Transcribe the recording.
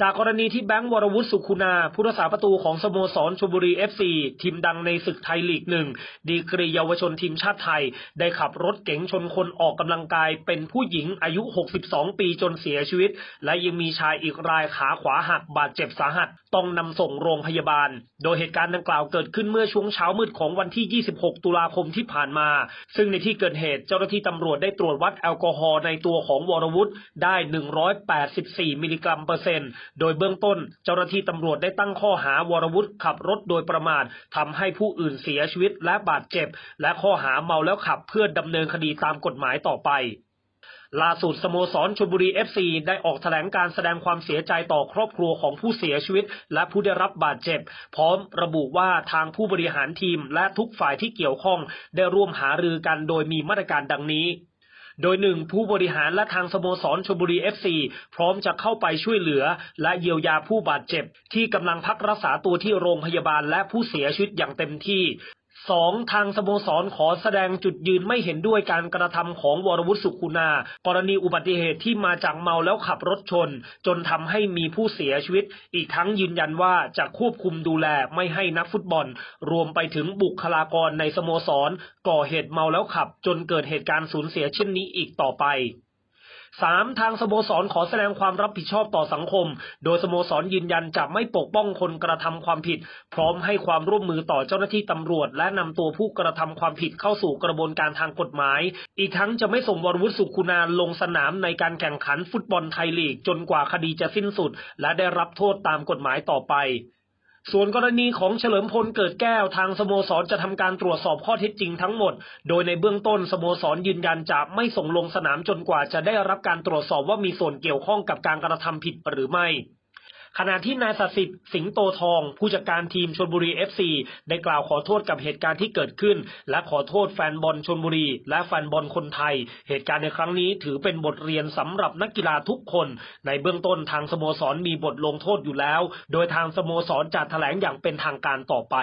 จากกรณีที่แบงค์วรวุฒิสุขุนาผู้รักษาประตูของสโมสรชลบุรีเอฟซีทีมดังในศึกไทยลีกหนึ่งดีกรีเยาวชนทีมชาติไทย ได้ขับรถเก๋งชนคนออกกำลังกายเป็นผู้หญิงอายุ 62 ปีจนเสียชีวิต และยังมีชายอีกรายขาขวาหักบาดเจ็บสาหัส ต้องนำส่งโรงพยาบาล โดยเหตุการณ์ดังกล่าวเกิดขึ้นเมื่อช่วงเช้ามืดของวันที่ 26 ตุลาคมที่ผ่านมา ซึ่งในที่เกิดเหตุเจ้าหน้าที่ตำรวจได้ตรวจวัดแอลกอฮอล์ในตัวของวรวุฒิได้ 184 มิลลิกรัมเปอร์เซ็นต์โดยเบื้องต้นเจ้าหน้าที่ตำรวจได้ตั้งข้อหาวรวุฒิขับรถโดยประมาททำให้ผู้อื่นเสียชีวิตและบาดเจ็บ และข้อหาเมาแล้วขับเพื่อดำเนินคดีตามกฎหมายต่อไปล่าสุดสโมสรชลบุรีเอฟซีได้ออกแถลงการแสดงความเสียใจต่อครอบครัวของผู้เสียชีวิต และผู้ได้รับบาดเจ็บ พร้อมระบุว่าทางผู้บริหารทีมและทุกฝ่ายที่เกี่ยวข้องได้ร่วมหารือกันโดยมีมาตรการดังนี้ โดยหนึ่งผู้บริหารและทางสโมสรชลบุรีเอฟซีพร้อมจะเข้าไปช่วยเหลือ และเยียวยาผู้บาดเจ็บ ที่กำลังพักรักษาตัวที่โรงพยาบาลและผู้เสียชีวิตอย่างเต็มที่ สองทางสโมสรขอแสดงจุดยืนไม่เห็นด้วยการกระทำของวรวุฒิสุขุนากรณีอุบัติเหตุที่มาจากเมาแล้วขับรถชน จนทำให้มีผู้เสียชีวิต อีกทั้งยืนยันว่าจะควบคุมดูแลไม่ให้นักฟุตบอล รวมไปถึงบุคลากรในสโมสร ก่อเหตุเมาแล้วขับ จนเกิดเหตุการณ์สูญเสียเช่นนี้อีกต่อไป สามทางสโมสรขอแสดงความรับผิดชอบต่อสังคม โดยสโมสรยืนยันจะไม่ปกป้องคนกระทำความผิด พร้อมให้ความร่วมมือต่อเจ้าหน้าที่ตำรวจ และนำตัวผู้กระทำความผิดเข้าสู่กระบวนการทางกฎหมาย อีกทั้งจะไม่ส่งวรวุฒิสุขคุณาลงสนามในการแข่งขันฟุตบอลไทยลีกจนกว่าคดีจะสิ้นสุด และได้รับโทษตามกฎหมายต่อไป ส่วนกรณีของเฉลิมพลเกิดแก้วทางสโมสรจะทำการตรวจสอบข้อเท็จจริงทั้งหมด โดยในเบื้องต้นสโมสรยืนยันจะไม่ส่งลงสนามจนกว่าจะได้รับการตรวจสอบว่ามีส่วนเกี่ยวข้องกับการกระทำผิดหรือไม่ ขณะที่นายสัสิทธิ์สิงโตทอง ผู้จัดการทีมชนบุรีเอฟซีได้กล่าวขอโทษกับเหตุการณ์ที่เกิดขึ้น และขอโทษแฟนบอลชนบุรี และแฟนบอลคนไทย เหตุการณ์ในครั้งนี้ถือเป็นบทเรียนสำหรับนักกีฬาทุกคน ในเบื้องต้นทางสโมสรมีบทลงโทษอยู่แล้ว โดยทางสโมสรจะแถลงอย่างเป็นทางการต่อไป